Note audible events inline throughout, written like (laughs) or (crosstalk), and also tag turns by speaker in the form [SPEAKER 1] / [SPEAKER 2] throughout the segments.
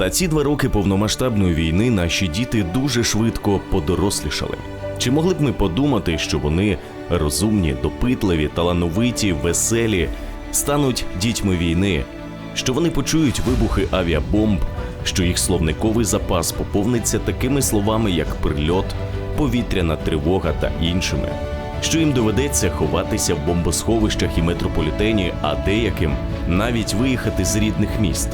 [SPEAKER 1] За ці два роки повномасштабної війни наші діти дуже швидко подорослішали. Чи могли б ми подумати, що вони розумні, допитливі, талановиті, веселі, стануть дітьми війни, що вони почують вибухи авіабомб, що їх словниковий запас поповниться такими словами, як прильот, повітряна тривога та іншими, що їм доведеться ховатися в бомбосховищах і метрополітені, а деяким навіть виїхати з рідних міст.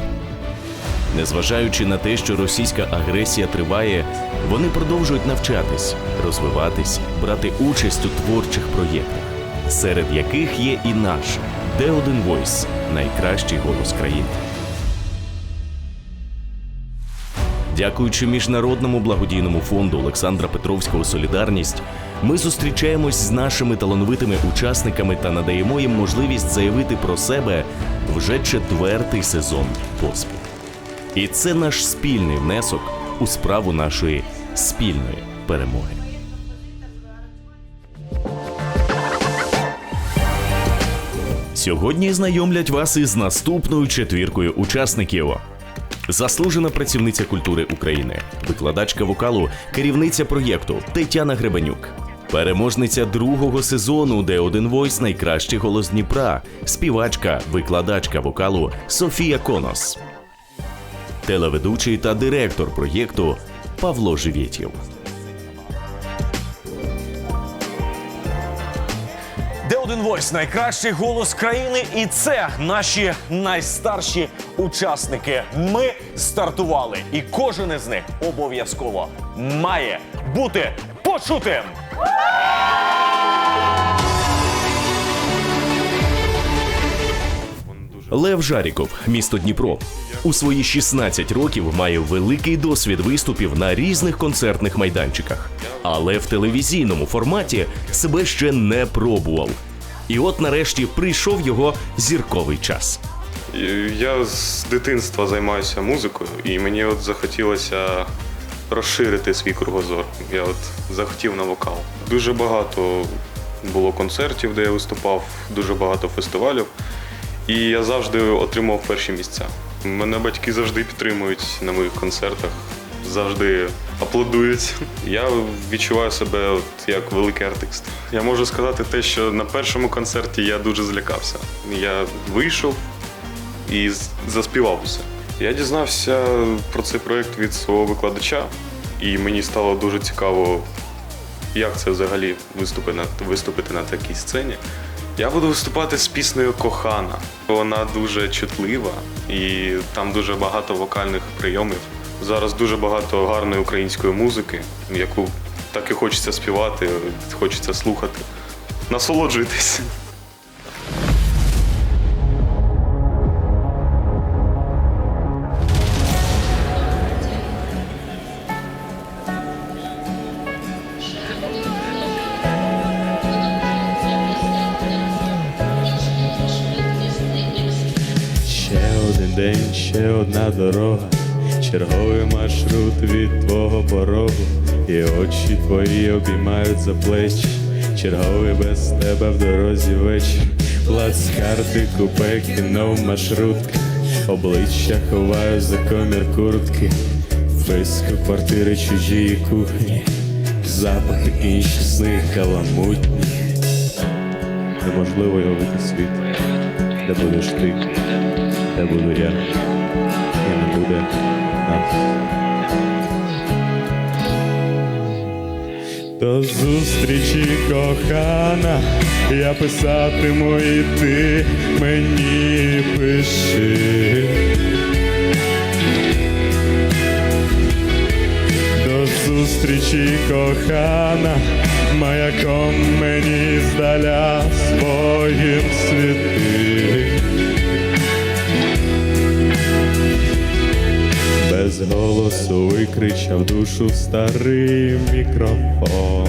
[SPEAKER 1] Незважаючи на те, що російська агресія триває, вони продовжують навчатись, розвиватись, брати участь у творчих проєктах, серед яких є і наш де один Voice – найкращий голос країни. Дякуючи міжнародному благодійному фонду Олександра Петровського Солідарність, ми зустрічаємось з нашими талановитими учасниками та надаємо їм можливість заявити про себе вже четвертий сезон поспіль. І це наш спільний внесок у справу нашої спільної перемоги. Сьогодні знайомлять вас із наступною четвіркою учасників. Заслужена працівниця культури України, викладачка вокалу, керівниця проєкту Тетяна Гребенюк, переможниця другого сезону, де один войс найкращий голос Дніпра, співачка, викладачка вокалу Софія Конос, телеведучий та директор проєкту Павло Живєтєв.
[SPEAKER 2] Де один Войс найкращий голос країни, і це наші найстарші учасники. Ми стартували, і кожен із них обов'язково має бути почутим.
[SPEAKER 1] Лев Жаріков, місто Дніпро. У свої 16 років має великий досвід виступів на різних концертних майданчиках, але в телевізійному форматі себе ще не пробував. І от нарешті прийшов його зірковий час.
[SPEAKER 3] Я з дитинства займаюся музикою, і мені от захотілося розширити свій кругозор. Я от захотів на вокал. Дуже багато було концертів, де я виступав, дуже багато фестивалів. І я завжди отримав перші місця. Мене батьки завжди підтримують на моїх концертах, завжди аплодують. Я відчуваю себе от як великий артист. Я можу сказати те, що на першому концерті я дуже злякався. Я вийшов і заспівав усе. Я дізнався про цей проєкт від свого викладача, і мені стало дуже цікаво, як це взагалі виступити на, виступити на такій сцені. Я буду виступати з піснею Кохана. Вона дуже чутлива і там дуже багато вокальних прийомів. Зараз дуже багато гарної української музики, яку так і хочеться співати, хочеться слухати. Насолоджуйтесь.
[SPEAKER 4] День, ще одна дорога, черговий маршрут від твого порогу, і очі твої обіймають за плечі, черговий без тебе в дорозі вечір, плацкарти, купе, кіно, маршрутка, обличчя ховаю за комір куртки, вписку квартири чужії кухні, запахи інші сни каламутні. Неможливо уявити світ, де будеш ти, де буду я, і не буде нас. До зустрічі, кохана, я писатиму і ти мені пиши. До зустрічі, кохана, маяком мені здаля своїм світи. Без голосу викричав душу старий мікрофон.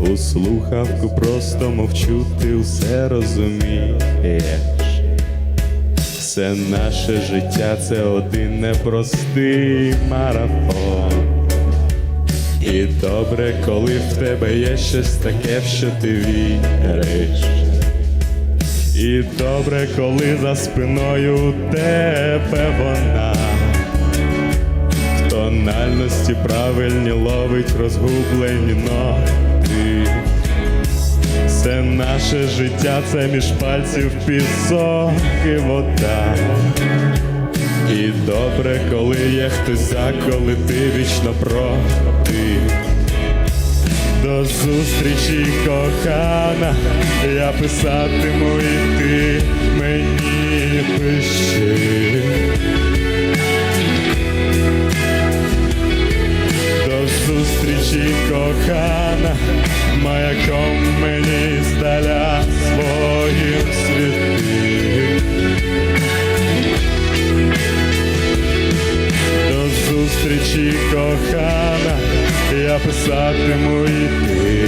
[SPEAKER 4] У слухавку просто мовчу, ти все розумієш. Все наше життя це один непростий марафон. І добре, коли в тебе є щось таке, в що ти віриш. І добре, коли за спиною у тебе вона. Тональності правильні ловить розгублені ноти. Все наше життя це між пальців пісок і вода. І добре, коли є хтось за, коли ти вічно проти. До зустрічі, кохана, я писатиму і ти мені пиши. Кохана, маяком мені здаля своїм світи. До зустрічі, кохана, я писатиму і ти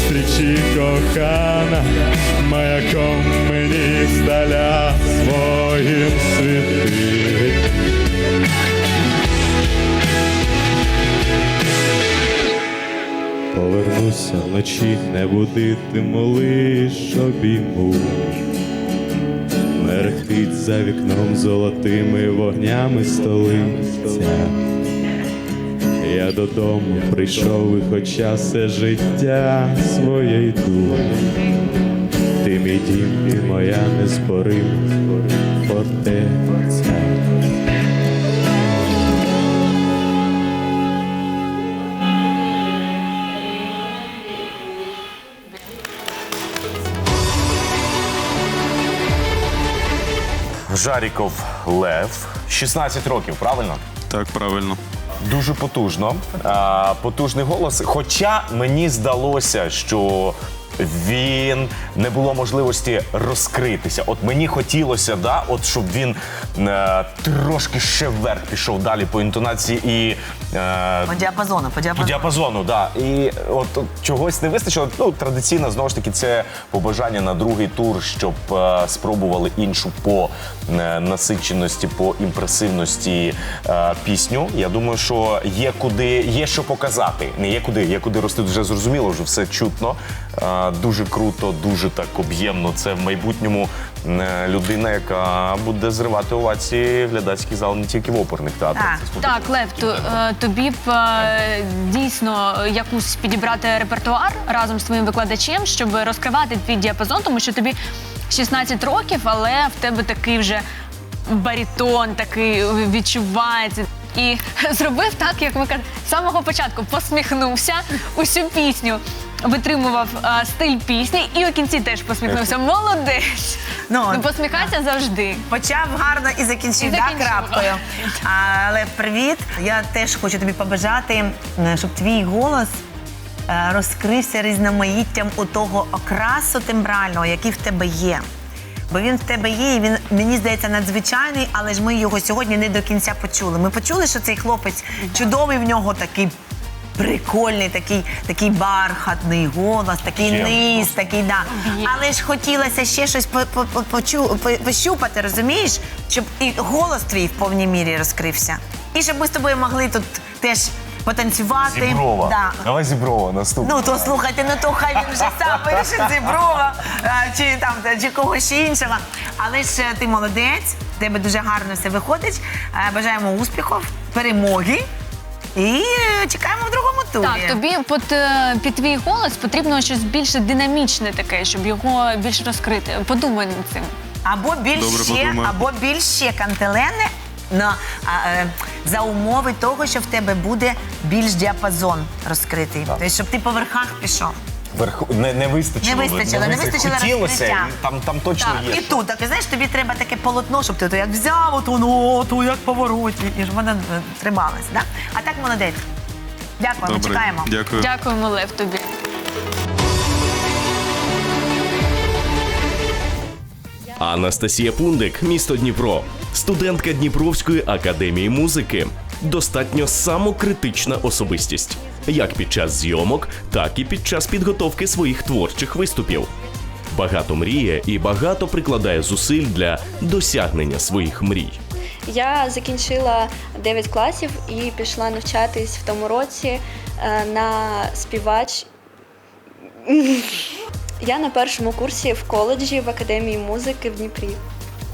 [SPEAKER 4] зустрічі, кохана, маяком мені здаля своїм світи. Повернуся вночі, не будитиму лиш обійму. Мерехтить за вікном золотими вогнями столиця. Я додому прийшов і хоча все життя своє йду. Ти мій дім, і моя неспорима фортеця.
[SPEAKER 2] Жаріков Лев, 16 років, правильно?
[SPEAKER 3] Так, правильно.
[SPEAKER 2] Дуже потужно. Потужний голос. Хоча мені здалося, що він не було можливості розкритися. От мені хотілося, да, от щоб він е, трошки ще вверх пішов далі по інтонації і. Е,
[SPEAKER 5] По діапазону, по
[SPEAKER 2] по
[SPEAKER 5] діапазону.
[SPEAKER 2] діапазону, да. І от, от чогось не вистачило. Ну, традиційно, знову ж таки, це побажання на другий тур, щоб е, спробували іншу по е, насиченості, по імпресивності е, пісню. Я думаю, що є куди, є що показати. Не є куди, є куди рости. Вже зрозуміло, вже все чутно. Е, дуже круто, дуже так об'ємно. Це в майбутньому е, людина, яка буде зривати овації глядацький зал не тільки в оперних театрах.
[SPEAKER 5] Так.
[SPEAKER 6] Так, Лев, то, е, тобі б е, дійсно якусь підібрати репертуар разом з твоїм викладачем, щоб розкривати твій діапазон, тому що тобі 16 років, але в тебе такий вже барітон, такий відчувається. І (laughs) зробив так, як ви кажете, з самого початку посміхнувся усю пісню. Витримував е, стиль пісні і у кінці теж посміхнувся. Молодець!
[SPEAKER 5] Ну,
[SPEAKER 6] Ну, посміхайся завжди.
[SPEAKER 5] Почав гарно і закінчив,
[SPEAKER 6] І
[SPEAKER 5] да,
[SPEAKER 6] закінчив.
[SPEAKER 5] крапкою. Але привіт. Я теж хочу тобі побажати, е, щоб твій голос е, розкрився різноманіттям у того окрасу тембрального, який в тебе є. Бо він в тебе є, і він мені здається надзвичайний, але ж ми його сьогодні не до кінця почули. Ми почули, що цей хлопець чудовий в нього такий. Прикольний, такий, такий бархатний голос, такий низ, такий, да. Але ж хотілося ще щось по- по- по- почу- по- пощупати, розумієш? Щоб і голос твій в повній мірі розкрився. І щоб ми з тобою могли тут теж потанцювати.
[SPEAKER 2] Зіброва.
[SPEAKER 5] Да.
[SPEAKER 2] Давай Зіброва наступна.
[SPEAKER 5] Ну то слухайте, ну то хай він вже сам (laughs) вирішить Зіброва чи там чи когось іншого. Але ж е, ти молодець, в тебе дуже гарно все виходить. Е, Бажаємо успіхів, перемоги. І е, чекаємо в другому турі.
[SPEAKER 6] Так, тобі під, е, під твій голос потрібно щось більш динамічне таке, щоб його більш розкрити. Подумай над цим.
[SPEAKER 5] Або більш
[SPEAKER 3] Добре,
[SPEAKER 5] ще,
[SPEAKER 3] подумаю.
[SPEAKER 5] або більш ще кантелене на, а, е, за умови того, що в тебе буде більш діапазон розкритий. Тобто, щоб ти по верхах пішов.
[SPEAKER 2] Верху не, не вистачило.
[SPEAKER 5] Не вистачило, не вистачило
[SPEAKER 2] Хотілося,
[SPEAKER 5] розкриття.
[SPEAKER 2] там, там точно є.
[SPEAKER 5] І тут, так, знаєш, тобі треба таке полотно, щоб ти то як взяв оту ноту, як повороті, і щоб вона е, трималась. Да? А так молодець. Дякуємо, чекаємо.
[SPEAKER 3] Дякую.
[SPEAKER 6] Дякуємо, Лев, тобі.
[SPEAKER 1] Анастасія Пундик, місто Дніпро, студентка Дніпровської академії музики. Достатньо самокритична особистість, як під час зйомок, так і під час підготовки своїх творчих виступів. Багато мріє і багато прикладає зусиль для досягнення своїх мрій.
[SPEAKER 7] Я закінчила 9 класів і пішла навчатись в тому році е, на співач. Я на першому курсі в коледжі в академії музики в Дніпрі.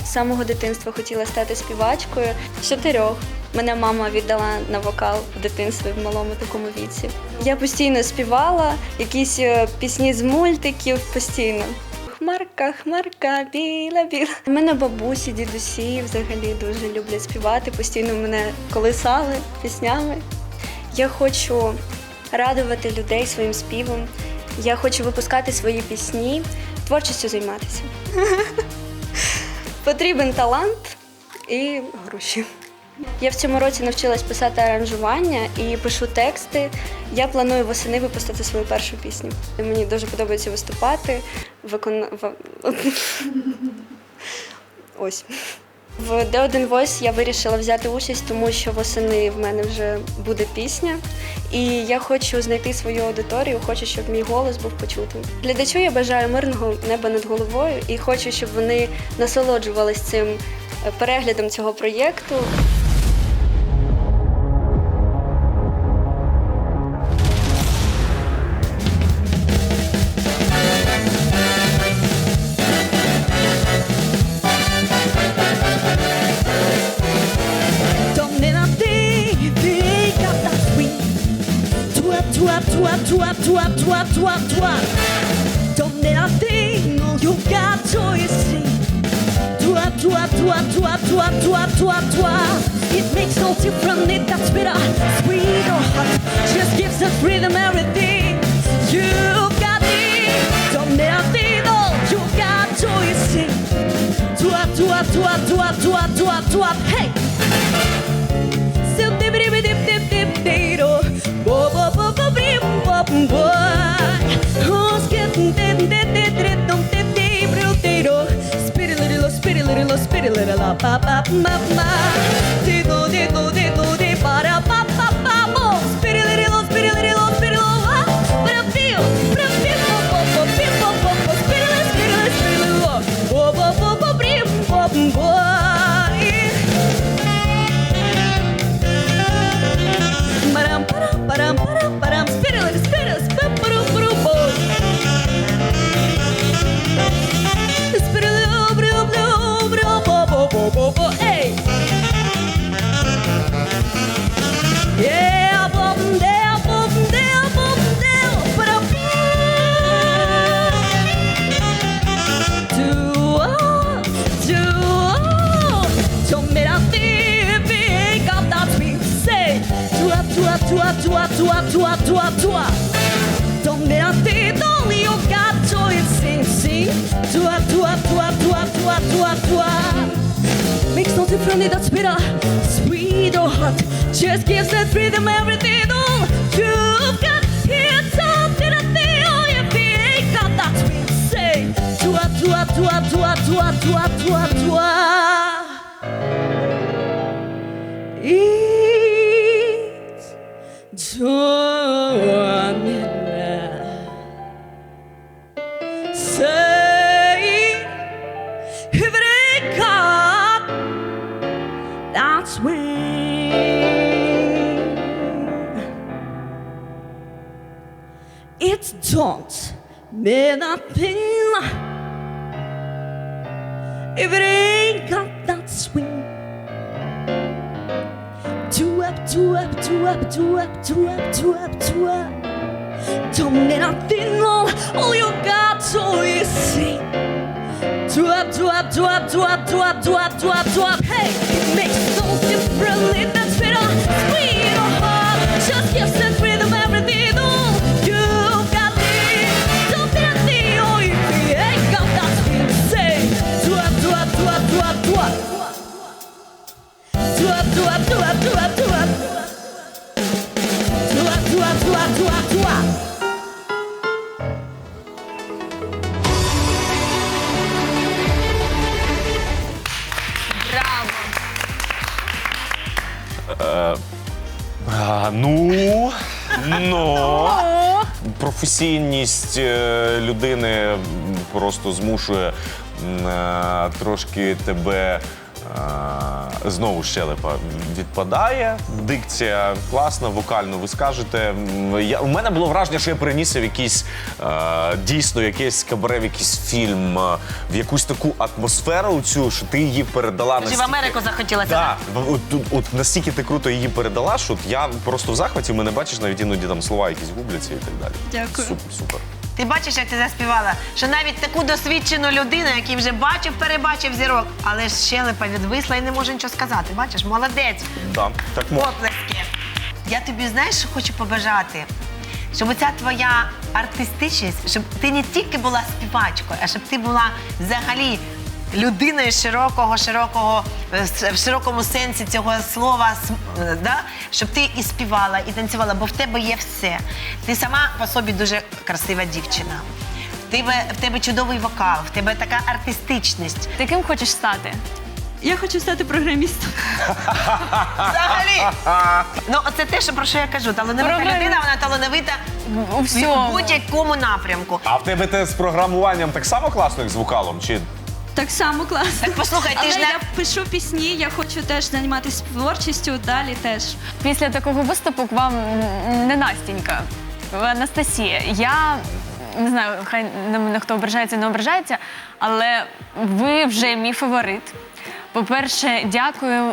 [SPEAKER 7] З самого дитинства хотіла стати співачкою. Чотирьох мене мама віддала на вокал в дитинстві в малому такому віці. Я постійно співала якісь е, пісні з мультиків постійно. Хмарка, хмарка, біла, біла. Мене бабусі, дідусі взагалі дуже люблять співати, постійно мене колисали піснями. Я хочу радувати людей своїм співом. Я хочу випускати свої пісні, творчістю займатися. (laughs) Потрібен талант і гроші. Я в цьому році навчилась писати аранжування і пишу тексти. Я планую восени випустити свою першу пісню. Мені дуже подобається виступати. Викон... (laughs) Ось. В D1 Voice я вирішила взяти участь, тому що восени в мене вже буде пісня, і я хочу знайти свою аудиторію, хочу, щоб мій голос був почутим. Глядачу я бажаю мирного неба над головою і хочу, щоб вони насолоджувались цим е, переглядом цього проєкту.
[SPEAKER 8] my, my. need that speed up, speed or hot. Just gives that freedom everything on. You've got here something to feel if you ain't got that sweet Say, do up, do up, do up, do up, do up, do up, do up, do up. It don't mean nothing. If it ain't got that swing. Two up, two up, two up, two up, two up, two up, two up. Don't need nothing more. All all you got to is sing. Two up, two up, two up, two up, two up, two up, two up, two up. Hey, it makes no difference if that's bitter, sweet or hot. Just give
[SPEAKER 2] А, ну, ну. Професійність е, людини просто змушує е, трошки тебе е, Знову щелепа відпадає, дикція класна, вокально ви скажете. Я, у мене було враження, що я перенісся в якийсь е, дійсно якийсь кабаре, в якийсь фільм, е, в якусь таку атмосферу цю, що ти її передала
[SPEAKER 5] Ти в
[SPEAKER 2] настільки-
[SPEAKER 5] Америку захотілося.
[SPEAKER 2] Так, от, тут- от настільки ти круто її передала, що от я просто в захваті, в мене бачиш навіть іноді там слова якісь губляться і так далі.
[SPEAKER 9] Дякую.
[SPEAKER 2] Супер, супер.
[SPEAKER 5] Ти бачиш, як ти заспівала, що навіть таку досвідчену людину, який вже бачив, перебачив зірок, але ж щелепа відвисла і не може нічого сказати. Бачиш, молодець.
[SPEAKER 2] Да, так.
[SPEAKER 5] Оплески. Я тобі знаєш, що хочу побажати? Щоб оця твоя артистичність, щоб ти не тільки була співачкою, а щоб ти була взагалі людиною широкого, широкого, е, в широкому сенсі цього слова, е, да? щоб ти і співала, і танцювала, бо в тебе є все. Ти сама по собі дуже красива дівчина. В тебе, в тебе чудовий вокал, в тебе така артистичність.
[SPEAKER 6] Ти ким хочеш стати?
[SPEAKER 9] Я хочу стати програмістом.
[SPEAKER 5] Взагалі. Ну, оце те, що про що я кажу. Талановита
[SPEAKER 6] Програмі-
[SPEAKER 5] людина, вона талановита
[SPEAKER 6] У всьому.
[SPEAKER 5] будь-якому напрямку.
[SPEAKER 2] А в тебе те з програмуванням так само класно, як з вокалом? Чи
[SPEAKER 9] Так само класно.
[SPEAKER 5] Так послухай, ти
[SPEAKER 9] Але
[SPEAKER 5] ж не-
[SPEAKER 9] я пишу пісні, я хочу теж займатися творчістю, далі теж.
[SPEAKER 6] Після такого виступу к вам м, не Настінька, Анастасія. Я не знаю, хай на мене хто ображається, не ображається, але ви вже мій фаворит. По-перше, дякую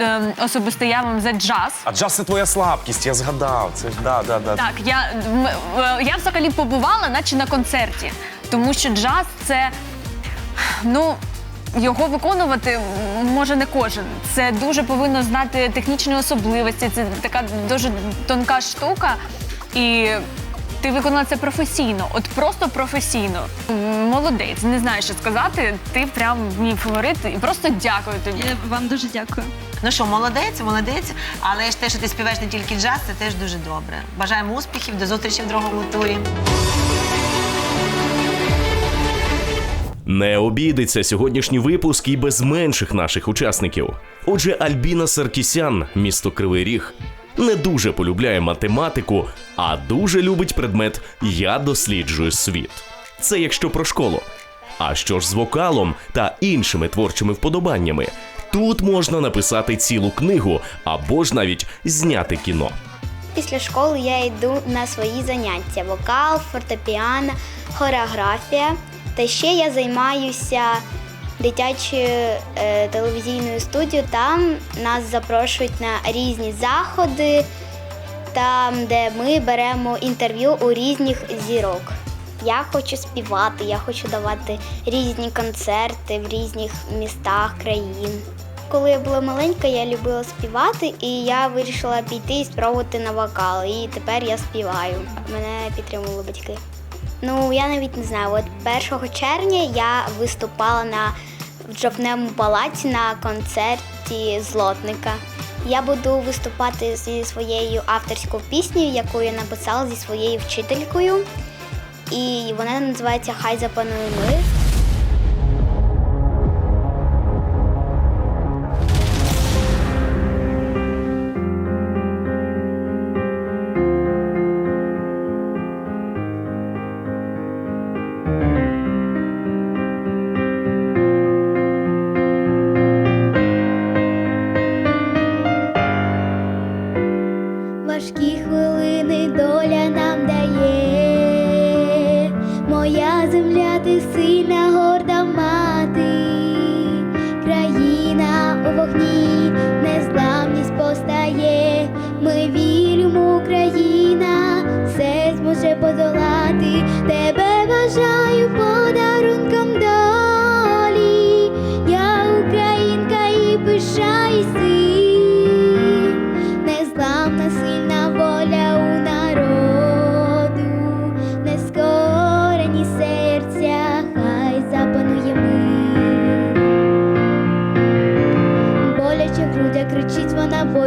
[SPEAKER 6] ем, особисто я вам за джаз.
[SPEAKER 2] а джаз це твоя слабкість, я згадав. Це ж да, да, да.
[SPEAKER 6] Так, я, м, е, я взагалі побувала, наче на концерті, тому що джаз це. Ну, його виконувати може не кожен. Це дуже повинно знати технічні особливості. Це така дуже тонка штука. І ти виконала це професійно, от просто професійно. Молодець, не знаю, що сказати. Ти прям мій фаворит і просто дякую тобі.
[SPEAKER 9] Я вам дуже дякую.
[SPEAKER 5] Ну що, молодець, молодець. Але ж те, що ти співаєш не тільки джаз, це теж дуже добре. Бажаємо успіхів, до зустрічі в другому турі.
[SPEAKER 1] Не обійдеться сьогоднішній випуск і без менших наших учасників. Отже, Альбіна Саркісян, місто Кривий Ріг, не дуже полюбляє математику, а дуже любить предмет Я досліджую світ. Це якщо про школу. А що ж з вокалом та іншими творчими вподобаннями? Тут можна написати цілу книгу або ж навіть зняти кіно.
[SPEAKER 10] Після школи я йду на свої заняття: вокал, фортепіано, хореографія. Та ще я займаюся дитячою е, телевізійною студією. Там нас запрошують на різні заходи, там, де ми беремо інтерв'ю у різних зірок. Я хочу співати, я хочу давати різні концерти в різних містах країн. Коли я була маленька, я любила співати, і я вирішила піти і спробувати на вокал. І тепер я співаю. Мене підтримували батьки. Ну, я навіть не знаю. От 1 червня я виступала на в палаці на концерті злотника. Я буду виступати зі своєю авторською піснею, яку я написала зі своєю вчителькою. І вона називається Хай запанує мир.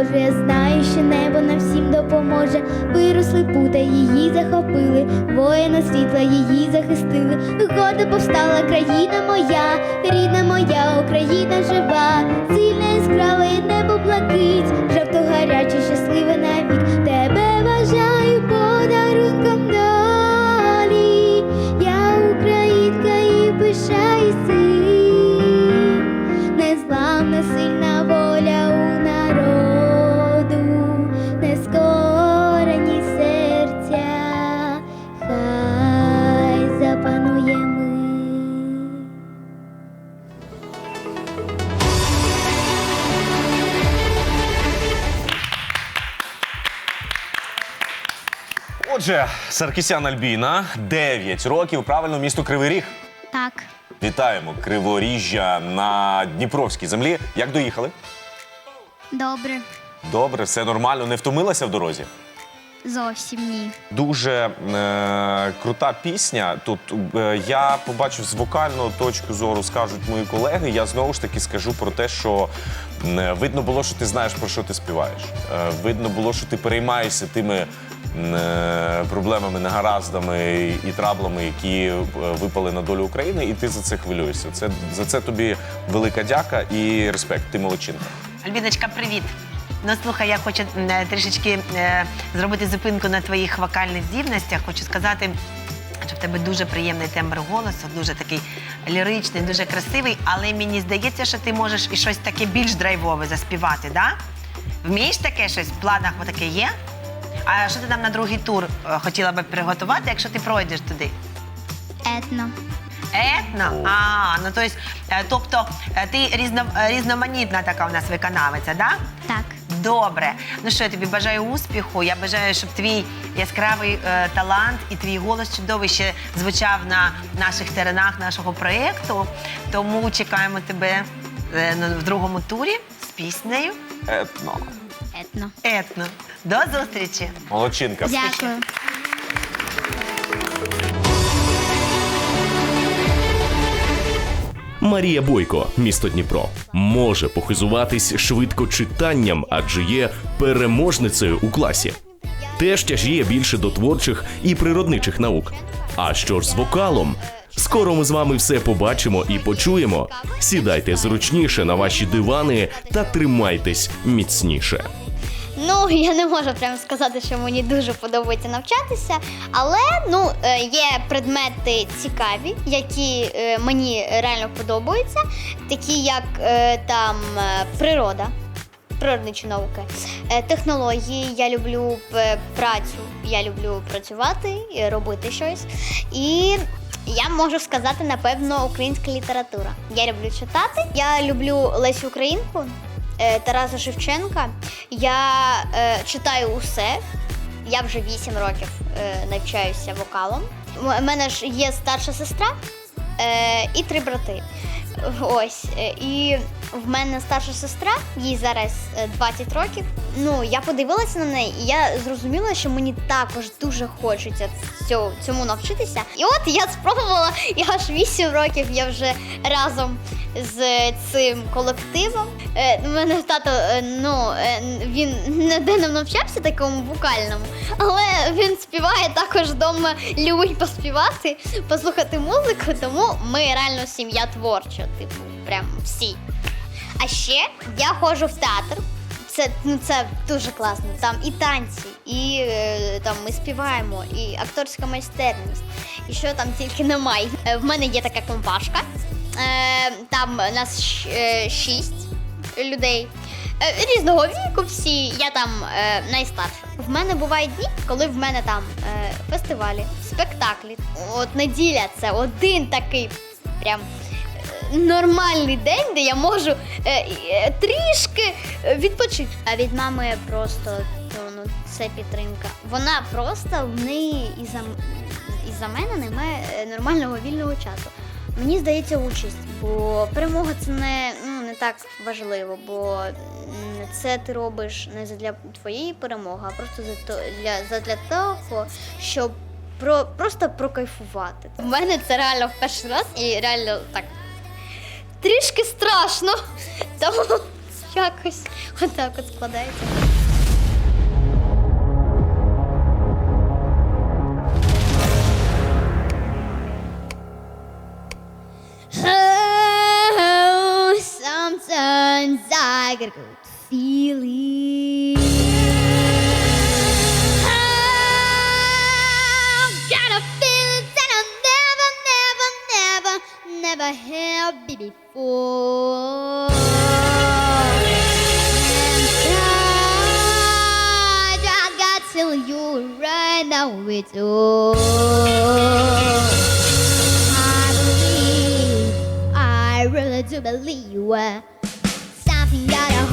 [SPEAKER 10] Боже, я знаю, що небо нам всім допоможе. Виросли пута, її захопили, воїна світла її захистили. Гордо повстала країна моя, рідна моя Україна жива, сильна яскрава і небо блакить, жовто гаряче, щасливе навік.
[SPEAKER 2] Отже, Саркісян Альбіна, 9 років, правильно, місто Кривий Ріг.
[SPEAKER 11] Так,
[SPEAKER 2] Вітаємо Криворіжжя на Дніпровській землі. Як доїхали?
[SPEAKER 11] добре,
[SPEAKER 2] Добре, все нормально, не втомилася в дорозі.
[SPEAKER 11] зовсім ні.
[SPEAKER 2] Дуже е, крута пісня. Тут е, я побачив з вокального точки зору, скажуть мої колеги. Я знову ж таки скажу про те, що е, видно було, що ти знаєш про що ти співаєш. Е, видно було, що ти переймаєшся тими проблемами, негараздами і траблами, які е, випали на долю України, і ти за це хвилюєшся. Це за це тобі велика дяка і респект. Ти молодчинка.
[SPEAKER 5] Альбіночка, привіт. Ну слухай, я хочу е, трішечки е, зробити зупинку на твоїх вокальних здібностях. Хочу сказати, що в тебе дуже приємний тембр голосу, дуже такий ліричний, дуже красивий, але мені здається, що ти можеш і щось таке більш драйвове заспівати, да? Вмієш таке щось? В планах таке є? А що ти там на другий тур е, хотіла би приготувати, якщо ти пройдеш туди?
[SPEAKER 11] Етно.
[SPEAKER 5] Етно? А, ну то есть, е, тобто е, ти різно, е, різноманітна така у нас виконавиця, да?
[SPEAKER 11] Так.
[SPEAKER 5] Добре. Ну що, я тобі бажаю успіху. Я бажаю, щоб твій яскравий е, талант і твій голос чудовий ще звучав на наших теренах нашого проєкту. Тому чекаємо тебе е, в другому турі з піснею
[SPEAKER 2] Етно.
[SPEAKER 11] Етно.
[SPEAKER 5] Етно. До зустрічі!
[SPEAKER 2] Молодчинка.
[SPEAKER 11] Дякую.
[SPEAKER 1] Марія Бойко, місто Дніпро, може похизуватись швидкочитанням, адже є переможницею у класі. Теж тяжіє більше до творчих і природничих наук. А що ж з вокалом? Скоро ми з вами все побачимо і почуємо. Сідайте зручніше на ваші дивани та тримайтесь міцніше.
[SPEAKER 11] Ну, я не можу прямо сказати, що мені дуже подобається навчатися, але ну, е, є предмети цікаві, які е, мені реально подобаються, такі як е, там природа, природничі науки, технології. Я люблю працю, я люблю працювати, робити щось. І я можу сказати, напевно, українська література. Я люблю читати. Я люблю Лесю Українку, Тараса Шевченка. Я е, читаю усе. Я вже 8 років е, навчаюся вокалом. У мене ж є старша сестра е, і три брати. Ось. е, І в мене старша сестра, їй зараз е, 20 років. Ну, я подивилася на неї, і я зрозуміла, що мені також дуже хочеться цьому, цьому навчитися. І от я спробувала, і аж 8 років я вже разом з цим колективом. Е, У мене тато, е, ну, е, він не де не навчався такому вокальному, але він співає також вдома, любить поспівати, послухати музику, тому ми реально сім'я творча, типу, прям всі. А ще я ходжу в театр. Це, ну, це дуже класно. Там і танці, і е, там ми співаємо, і акторська майстерність, і що там тільки немає. Е, в мене є така компашка. Е, там нас шість людей. Різного віку всі, я там е, найстарша. В мене бувають дні, коли в мене там е, фестивалі, спектаклі. От неділя це один такий прям нормальний день, де я можу е, е, трішки е, відпочити. А від мами просто ну, це підтримка. Вона просто в неї і за, і за мене немає е, нормального вільного часу. Мені здається участь, бо перемога це не, ну, не так важливо, бо це ти робиш не задля твоєї перемоги, а просто за то, для, задля того, щоб про, просто прокайфувати. У мене це реально в перший раз і реально так трішки страшно. Тому якось отак от складається. Sometimes I get a good feeling. Never had before. Inside, I got to tell you right now it's all. I believe, I really do believe something got a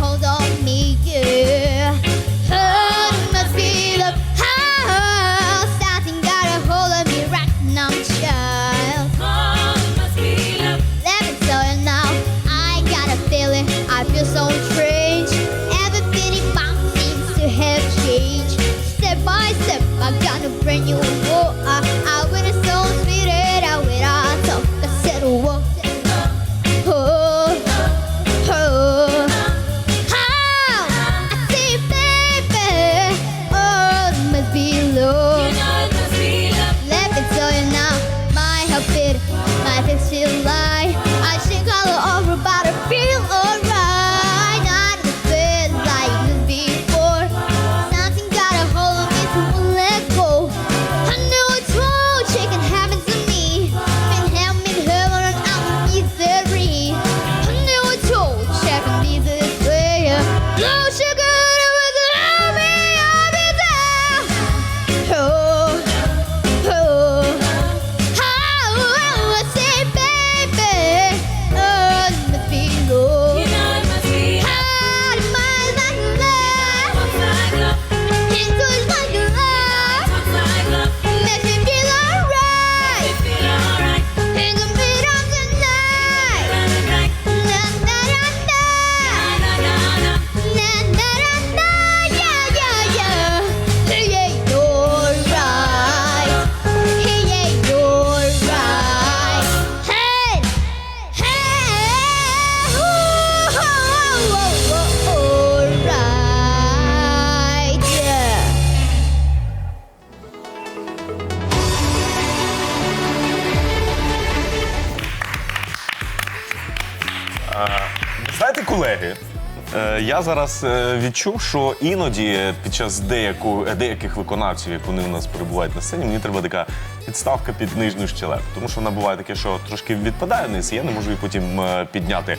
[SPEAKER 2] я зараз е, відчув, що іноді під час деяку, е, деяких виконавців, як вони у нас перебувають на сцені, мені треба така підставка під нижню щелепу. Тому що вона буває таке, що трошки відпадає вниз, і я не можу її потім е, підняти.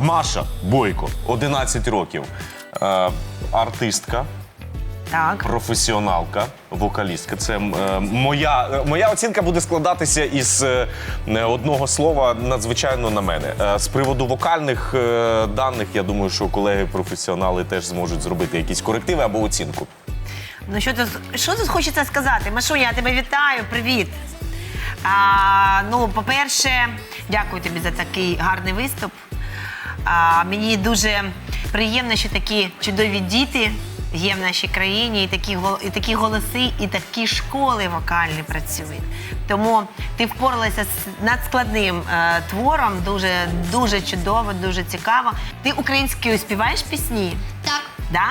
[SPEAKER 2] Маша Бойко, 11 років. Артистка,
[SPEAKER 5] Так.
[SPEAKER 2] професіоналка, вокалістка. Це е, моя, е, моя оцінка буде складатися із е, одного слова надзвичайно на мене. Е, З приводу вокальних е, даних, я думаю, що колеги-професіонали теж зможуть зробити якісь корективи або оцінку.
[SPEAKER 5] Ну що тут, що тут хочеться сказати? Машуня, я тебе вітаю, привіт. А, ну, по-перше, дякую тобі за такий гарний виступ. А, мені дуже приємно, що такі чудові діти є в нашій країні, і такі, і такі голоси, і такі школи вокальні працюють. Тому ти впоралася з надскладним е, твором, дуже, дуже чудово, дуже цікаво. Ти українською співаєш пісні?
[SPEAKER 11] Так.
[SPEAKER 5] Да?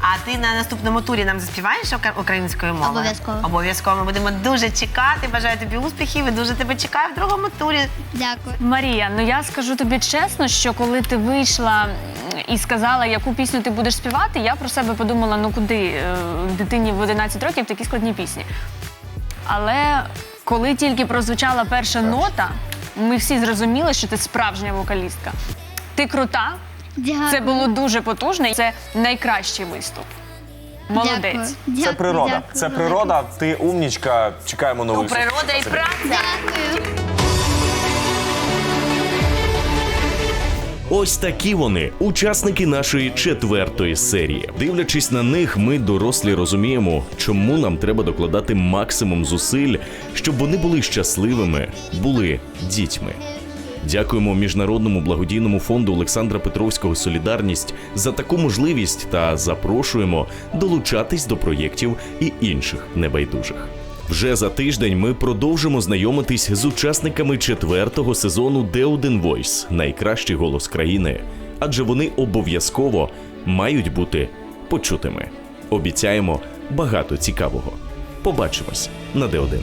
[SPEAKER 5] А ти на наступному турі нам заспіваєш ока- українською мовою?
[SPEAKER 11] Обов'язково.
[SPEAKER 5] Обов'язково. Ми будемо дуже чекати. Бажаю тобі успіхів і дуже тебе чекаю в другому турі.
[SPEAKER 11] Дякую.
[SPEAKER 6] Марія, ну я скажу тобі чесно, що коли ти вийшла м, і сказала, яку пісню ти будеш співати, я про себе подумала, ну куди е, дитині в 11 років такі складні пісні. Але коли тільки прозвучала перша нота, ми всі зрозуміли, що ти справжня вокалістка. Ти крута,
[SPEAKER 11] Дякую.
[SPEAKER 6] це було дуже потужно, і це найкращий виступ. Молодець.
[SPEAKER 11] Дякую.
[SPEAKER 2] Це природа.
[SPEAKER 11] Дякую
[SPEAKER 2] Це природа. Ти умнічка. Чекаємо нових
[SPEAKER 5] природа і
[SPEAKER 2] зустрічей.
[SPEAKER 5] праця.
[SPEAKER 11] Дякую.
[SPEAKER 1] Ось такі вони, учасники нашої четвертої серії. Дивлячись на них, ми дорослі розуміємо, чому нам треба докладати максимум зусиль, щоб вони були щасливими, були дітьми. Дякуємо міжнародному благодійному фонду Олександра Петровського Солідарність за таку можливість та запрошуємо долучатись до проєктів і інших небайдужих. Вже за тиждень ми продовжимо знайомитись з учасниками четвертого сезону Де один Войс найкращий голос країни, адже вони обов'язково мають бути почутими. Обіцяємо багато цікавого. Побачимось на Де один.